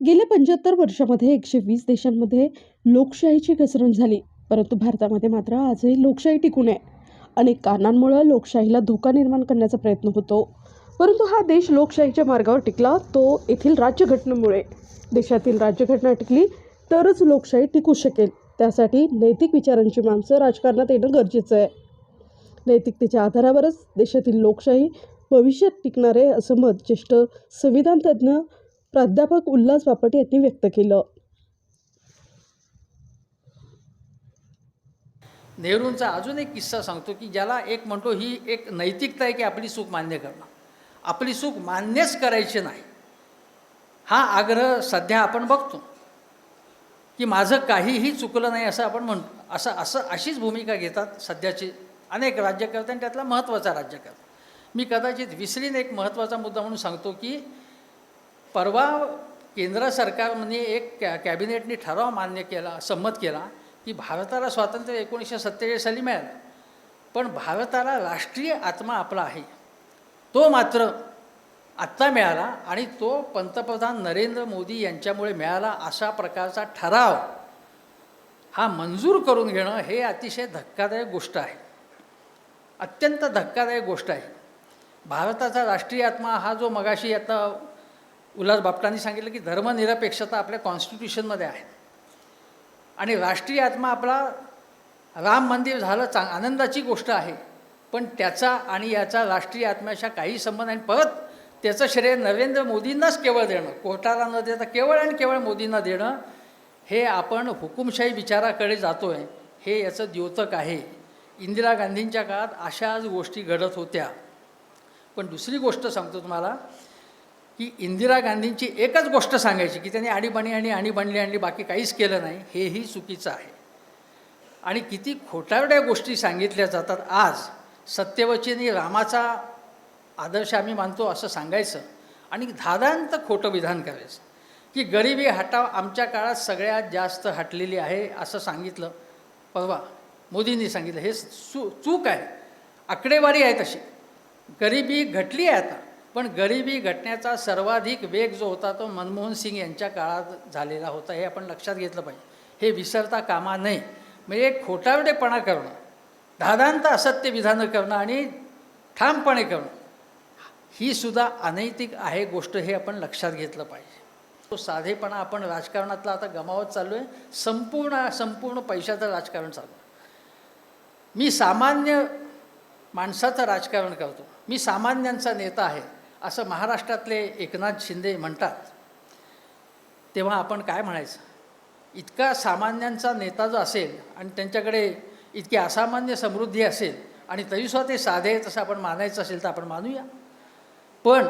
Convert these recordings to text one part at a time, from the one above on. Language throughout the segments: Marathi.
गेल्या पंच्याहत्तर वर्षामध्ये एकशे वीस देशांमध्ये लोकशाहीची घसरण झाली. परंतु भारतामध्ये मात्र आजही लोकशाही टिकून आहे. अनेक कारणांमुळं लोकशाहीला धोका निर्माण करण्याचा प्रयत्न होतो. परंतु हा देश लोकशाहीच्या मार्गावर टिकला तो येथील राज्यघटनेमुळे. देशातील राज्यघटना टिकली तरच लोकशाही टिकू शकेल. त्यासाठी नैतिक विचारांची माणसं राजकारणात येणं गरजेचं आहे. नैतिकतेच्या आधारावरच देशातील लोकशाही भविष्यात टिकणार आहे असं मत ज्येष्ठ संविधान तज्ज्ञ प्राध्यापक उल्हास बापट यांनी व्यक्त केलं. नेहरूंचा अजून एक किस्सा सांगतो की ज्याला एक म्हणतो ही एक नैतिकता आहे की आपली चूक मान्य करणं आपली चूक मान्यच करायची नाही. हा आग्रह सध्या आपण बघतो की माझं काहीही चुकलं नाही असं आपण म्हणतो असं असं अशीच भूमिका घेतात सध्याचे अनेक राज्यकर्ते आणि त्यातला महत्त्वाचा राज्यकर्ता. मी कदाचित विसरीन एक महत्त्वाचा मुद्दा म्हणून सांगतो की परवा केंद्र सरकारने एक कॅ कॅबिनेटने ठराव मान्य केला संमत केला की भारताला स्वातंत्र्य एकोणीसशे सत्तेचाळीस साली मिळालं. पण भारताला राष्ट्रीय आत्मा आपला आहे. तो मात्र आत्ता मिळाला आणि तो पंतप्रधान नरेंद्र मोदी यांच्यामुळे मिळाला अशा प्रकारचा ठराव हा मंजूर करून घेणं हे अतिशय धक्कादायक गोष्ट आहे. अत्यंत धक्कादायक गोष्ट आहे. भारताचा राष्ट्रीय आत्मा हा जो मगाशी आता उल्हास बापटांनी सांगितलं की धर्मनिरपेक्षता आपल्या कॉन्स्टिट्यूशनमध्ये आहे. आणि राष्ट्रीय आत्मा आपला राम मंदिर झालं चांग आनंदाची गोष्ट आहे. पण त्याचा आणि याचा राष्ट्रीय आत्म्याशा काही संबंध आणि परत त्याचं श्रेय नरेंद्र मोदींनाच केवळ देणं कोर्टाला न देता केवळ आणि केवळ मोदींना देणं हे आपण हुकुमशाही विचाराकडे जातो आहे हे याचं द्योतक आहे. इंदिरा गांधींच्या काळात अशाच गोष्टी घडत होत्या. पण दुसरी गोष्ट सांगतो तुम्हाला की इंदिरा गांधींची एकच गोष्ट सांगायची की त्यांनी आणीबाणी आणि आणीबाणली आणली बाकी काहीच केलं नाही हेही चुकीचं आहे. आणि किती खोटारड्या गोष्टी सांगितल्या जातात आज. सत्यवचनी रामाचा आदर्श आम्ही मानतो असं सांगायचं. आणि धादांत खोटं विधान करायचं. की गरिबी हटाव आमच्या काळात सगळ्यात जास्त हटलेली आहे असं सांगितलं. परवा मोदींनी सांगितलं. हे चू चूक आहे. आकडेवारी आहे तशी. गरिबी घटली आहे आता. पण गरिबी घटण्याचा सर्वाधिक वेग जो होता तो मनमोहन सिंग यांच्या काळात झालेला होता हे आपण लक्षात घेतलं पाहिजे. हे विसरता कामा नये. म्हणजे एक खोटारडेपणा करणं धादांत असत्य विधानं करणं आणि ठामपणे करणं ही सुद्धा अनैतिक आहे गोष्ट हे आपण लक्षात घेतलं पाहिजे. तो साधेपणा आपण राजकारणातला आता गमावत चाललो आहे संपूर्ण संपूर्ण पैशाचं राजकारण चालू मी सामान्य माणसाचं राजकारण करतो मी सामान्यांचा नेता आहे असं महाराष्ट्रातले एकनाथ शिंदे म्हणतात. तेव्हा आपण काय म्हणायचं? इतका सामान्यांचा नेता जो असेल आणि त्यांच्याकडे इतकी असामान्य समृद्धी असेल आणि तरीसुद्धा ते साधे आहेत असं आपण मानायचं असेल तर आपण मानूया. पण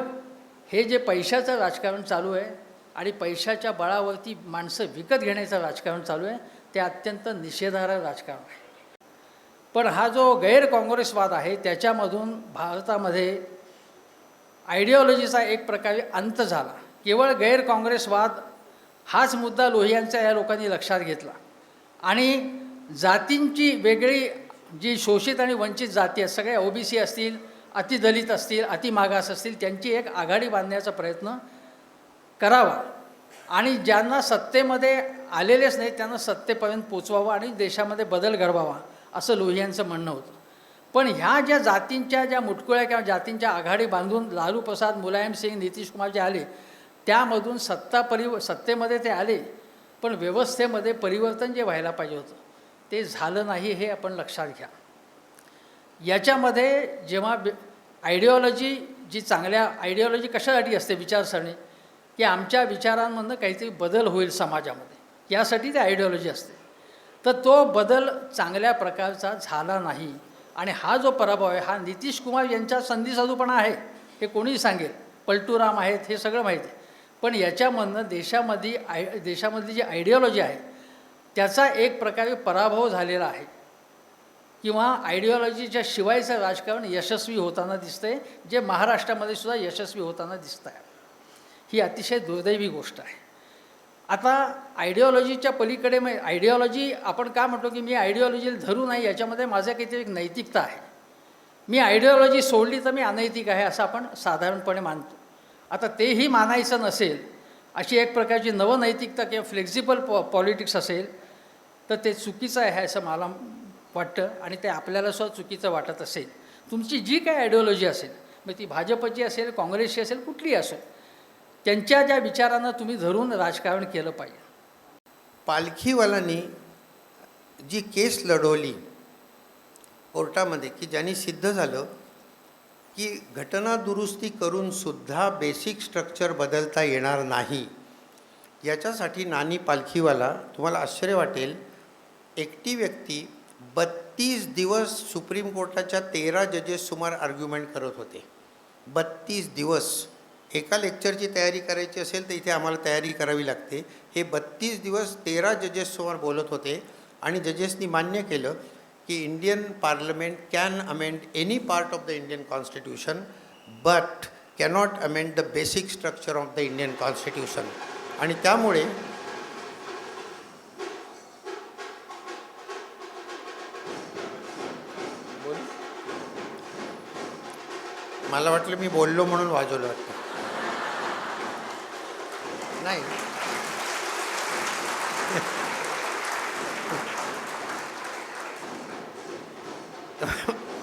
हे जे पैशाचं राजकारण चालू आहे आणि पैशाच्या बळावरती माणसं विकत घेण्याचं राजकारण चालू आहे ते अत्यंत निषेधार्ह राजकारण आहे. पण हा जो गैर काँग्रेसवाद आहे त्याच्यामधून भारतामध्ये आयडिओलॉजीचा एक प्रकारे अंत झाला. केवळ गैर काँग्रेसवाद हाच मुद्दा लोहियांचा या लोकांनी लक्षात घेतला. आणि जातींची वेगळी जी शोषित आणि वंचित जाती आहेत सगळ्या ओबीसी असतील अतिदलित असतील अतिमागास असतील त्यांची एक आघाडी बांधण्याचा प्रयत्न करावा. आणि ज्यांना सत्तेमध्ये आलेलेच नाही त्यांना सत्तेपर्यंत पोचवावं आणि देशामध्ये बदल घडवावा असं लोहियांचं म्हणणं होतं. पण ह्या ज्या जातींच्या ज्या मुटकुळ्या किंवा जातींच्या आघाडी बांधून लालू प्रसाद मुलायम सिंग नितीश कुमार जे आले त्यामधून सत्ता परिव सत्तेमध्ये ते आले पण व्यवस्थेमध्ये परिवर्तन जे व्हायला पाहिजे होतं ते झालं नाही हे आपण लक्षात घ्या. याच्यामध्ये जेव्हा आयडिओलॉजी जी चांगल्या आयडिओलॉजी कशासाठी असते विचारसरणी? की आमच्या विचारांमधनं काहीतरी बदल होईल समाजामध्ये. यासाठी ती आयडिओलॉजी असते. तर तो बदल चांगल्या प्रकारचा झाला नाही. आणि हा जो पराभव आहे हा नितीश कुमार यांच्या संधीसाधूपणा आहे हे कोणीही सांगेल. पलटूराम आहेत हे सगळं माहीत आहे. पण याच्यामधनं देशामध्ये आय देशामधली जी आयडिओलॉजी आहे त्याचा एक प्रकारे पराभव झालेला आहे. किंवा आयडिओलॉजीच्या शिवायचं राजकारण यशस्वी होताना दिसतंय जे महाराष्ट्रामध्ये सुद्धा यशस्वी होताना दिसत आहे ही अतिशय दुर्दैवी गोष्ट आहे. आता आयडिओलॉजीच्या पलीकडे म्हणजे मग आयडिओलॉजी आपण का म्हणतो की मी आयडिओलॉजीला धरू नाही याच्यामध्ये माझं काहीतरी एक नैतिकता आहे. मी आयडिओलॉजी सोडली तर मी अनैतिक आहे असं आपण साधारणपणे मानतो. आता तेही मानायचं नसेल अशी एक प्रकारची नवनैतिकता किंवा फ्लेक्झिबल पॉ पॉलिटिक्स असेल तर ते चुकीचं आहे असं मला वाटतं आणि ते आपल्याला सुद्धा चुकीचं वाटत असेल. तुमची जी काय आयडिओलॉजी असेल मग ती भाजपची असेल काँग्रेसची असेल कुठली असेल त्यांच्या ज्या विचारांना तुम्ही धरून राजकारण केलं पाहिजे. पालखीवालांनी जी केस लढवली कोर्टामध्ये की ज्यांनी सिद्ध झालं की घटना दुरुस्ती करूनसुद्धा बेसिक स्ट्रक्चर बदलता येणार नाही याच्यासाठी नानी पालखीवाला तुम्हाला आश्चर्य वाटेल एकटी व्यक्ती बत्तीस दिवस सुप्रीम कोर्टाच्या तेरा जजेस सुमार आर्ग्युमेंट करत होते. बत्तीस दिवस. एका लेक्चरची तयारी करायची असेल तर इथे आम्हाला तयारी करावी लागते. हे बत्तीस दिवस तेरा जजेससमोर बोलत होते आणि जजेसनी मान्य केलं की Indian parliament can amend any part of the Indian constitution but cannot amend the basic structure of the Indian constitution. आणि त्यामुळे मला वाटलं मी बोललो म्हणून वाजवलं वाटतं नाही.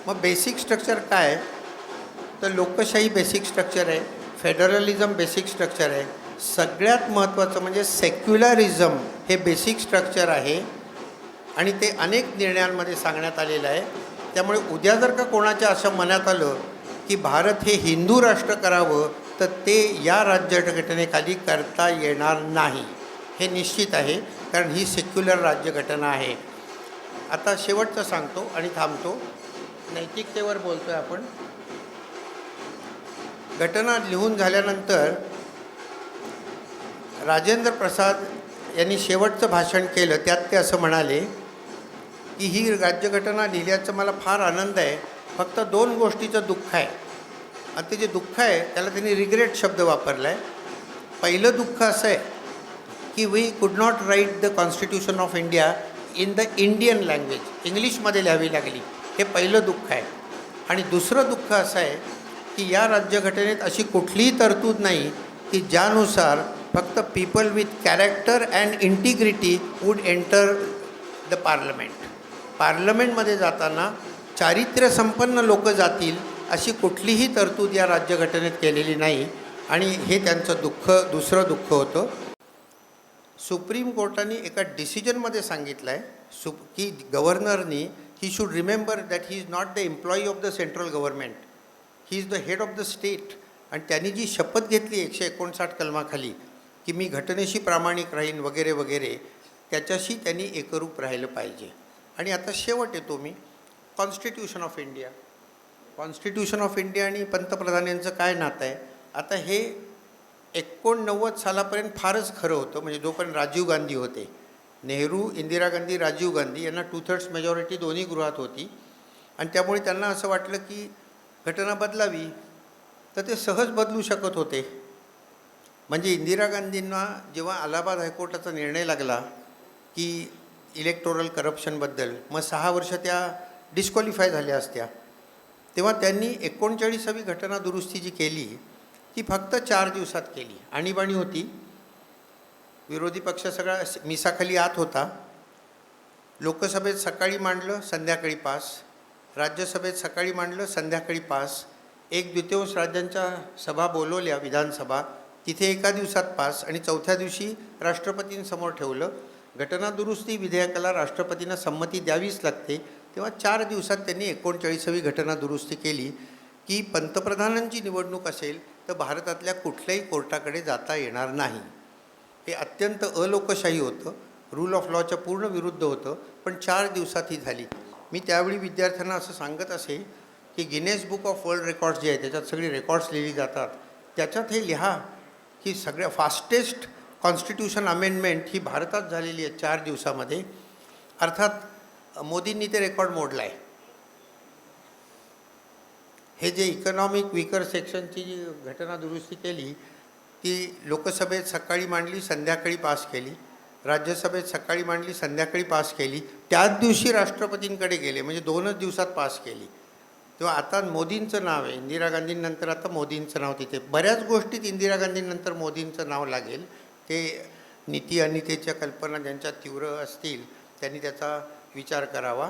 मग बेसिक स्ट्रक्चर काय? तर लोकशाही बेसिक स्ट्रक्चर आहे फेडरलिझम बेसिक स्ट्रक्चर आहे. सगळ्यात महत्त्वाचं म्हणजे सेक्युलरिझम हे बेसिक स्ट्रक्चर आहे आणि ते अनेक निर्णयांमध्ये सांगण्यात आलेलं आहे. त्यामुळे उद्या जर का कोणाच्या असं मनात आलं की भारत हे हिंदू राष्ट्र करावं तर ते या राज्यघटनेखाली करता येणार नाही. हे निश्चित आहे कारण ही सेक्युलर राज्यघटना आहे. आता शेवटचं सांगतो आणि थांबतो. नैतिकतेवर बोलतो आहे आपण. घटना लिहून झाल्यानंतर राजेंद्र प्रसाद यांनी शेवटचं भाषण केलं त्यात ते असं म्हणाले की ही राज्यघटना लिहिल्याचं मला फार आनंद आहे. फक्त दोन गोष्टीचं दुःख आहे. आणि ते जे दुःख आहे त्याला त्यांनी रिग्रेट शब्द वापरला आहे पहिलं दुःख असं आहे की we could not write the constitution of India in the Indian language इंग्लिशमध्ये लिहावी लागली. हे पहिलं दुःख आहे. आणि दुसरं दुःख असं आहे की या राज्यघटनेत अशी कुठलीही तरतूद नाही की ज्यानुसार फक्त people with character and integrity would enter the parliament पार्लमेंटमध्ये जाताना चारित्र्यसंपन्न लोक जातील अशी कुठलीही तरतूद या राज्यघटनेत केलेली नाही आणि हे त्यांचं दुःख दुसरं दुःख होतं. सुप्रीम कोर्टाने एका डिसिजनमध्ये सांगितलं आहे सु की गव्हर्नरनी he should remember that he is not the employee of the central government he is the head of the state आणि त्यांनी जी शपथ घेतली एकशे एकोणसाठ कलमाखाली की मी घटनेशी प्रामाणिक राहीन वगैरे वगैरे त्याच्याशी त्यांनी एकरूप राहिलं पाहिजे. आणि आता शेवट येतो मी. Constitution of India constitution of India आणि पंतप्रधान यांचं काय नातं आहे? आता हे एकोणनव्वद सालापर्यंत फारच खरं होतं. म्हणजे जोपर्यंत राजीव गांधी होते नेहरू इंदिरा गांधी राजीव गांधी यांना टू थर्ड्स मेजॉरिटी दोन्ही गृहात होती. आणि त्यामुळे त्यांना असं वाटलं की घटना बदलावी. तर ते सहज बदलू शकत होते. म्हणजे इंदिरा गांधींना जेव्हा अलाहाबाद हायकोर्टाचा निर्णय लागला की इलेक्टोरल करप्शनबद्दल मग सहा वर्ष त्या डिस्क्वालिफाय झाल्या असत्या. तेव्हा त्यांनी एकोणचाळीसावी घटना दुरुस्ती जी केली ती फक्त चार दिवसात केली. आणीबाणी होती. विरोधी पक्ष सगळा मिसाखाली आत होता. लोकसभेत सकाळी मांडलं संध्याकाळी पास. राज्यसभेत सकाळी मांडलं संध्याकाळी पास. एक द्वितीयांश राज्यांच्या सभा बोलवल्या विधानसभा. तिथे एका दिवसात पास आणि चौथ्या दिवशी राष्ट्रपतींसमोर ठेवलं. घटनादुरुस्ती विधेयकाला राष्ट्रपतींना संमती द्यावीच लागते तेव्हा चार दिवसात त्यांनी एकोणचाळीसावी घटना दुरुस्ती केली. की पंतप्रधानांची निवडणूक असेल तर भारतातल्या कुठल्याही कोर्टाकडे जाता येणार नाही. हे अत्यंत अलोकशाही होतं. रूल ऑफ लॉच्या पूर्ण विरुद्ध होतं पण चार दिवसात ही झाली. मी त्यावेळी विद्यार्थ्यांना असं सांगत असे की Guinness book of world records जे आहे त्याच्यात सगळी रेकॉर्ड्स लिहिली जातात. त्याच्यात हे लिहा की सगळ्या फास्टेस्ट कॉन्स्टिट्यूशन अमेंडमेंट ही भारतात झालेली आहे चार दिवसामध्ये. अर्थात मोदींनी ते रेकॉर्ड मोडला आहे हे जे इकॉनॉमिक विकर सेक्शनची जी घटना दुरुस्ती केली ती लोकसभेत सकाळी मांडली संध्याकाळी पास केली. राज्यसभेत सकाळी मांडली संध्याकाळी पास केली. त्याच दिवशी राष्ट्रपतींकडे गेले म्हणजे दोनच दिवसात पास केली. तेव्हा आता मोदींचं नाव आहे. इंदिरा गांधींनंतर आता मोदींचं नाव तिथे. बऱ्याच गोष्टीत इंदिरा गांधींनंतर मोदींचं नाव लागेल. ते नीती आणि त्याच्या कल्पना ज्यांच्या तीव्र असतील त्यांनी त्याचा विचार करावा.